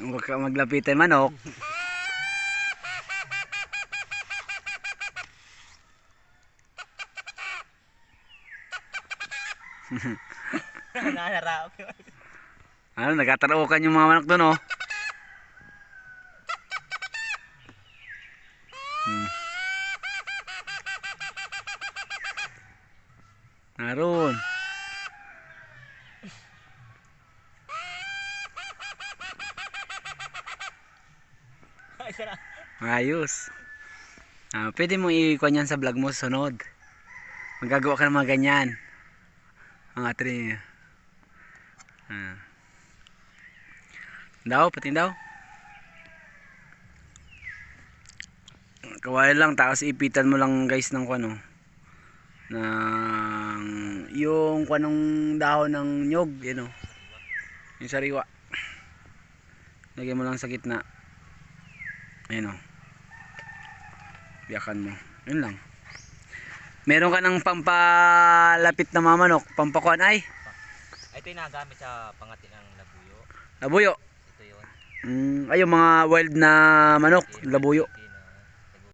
Huwag ka maglapitan manok. Nanaraw. Ano, nagkatarukan yung mga manok doon, oh. Hmm. Naroon. Ay, sarap. Ayos. Ah, pwede mo i-kuha yan sa vlog mo sunod. Magagawa ka ng mga ganyan. Mga tri. Ah. Daw, pati daw. Kawain lang, tapos ipitan mo lang guys ng ano. Ng yung kanong dahon ng nyog, yun o. Yung sariwa. Lagyan mo lang sa gitna. Ayun o. Biyakan mo. Yun lang. Meron ka ng pampalapit na mamanok. Pampakuan ay. Ito yung nagamit sa pangati ng labuyo. Labuyo. Ito yun. Mm, ay yung mga wild na manok. Labuyo.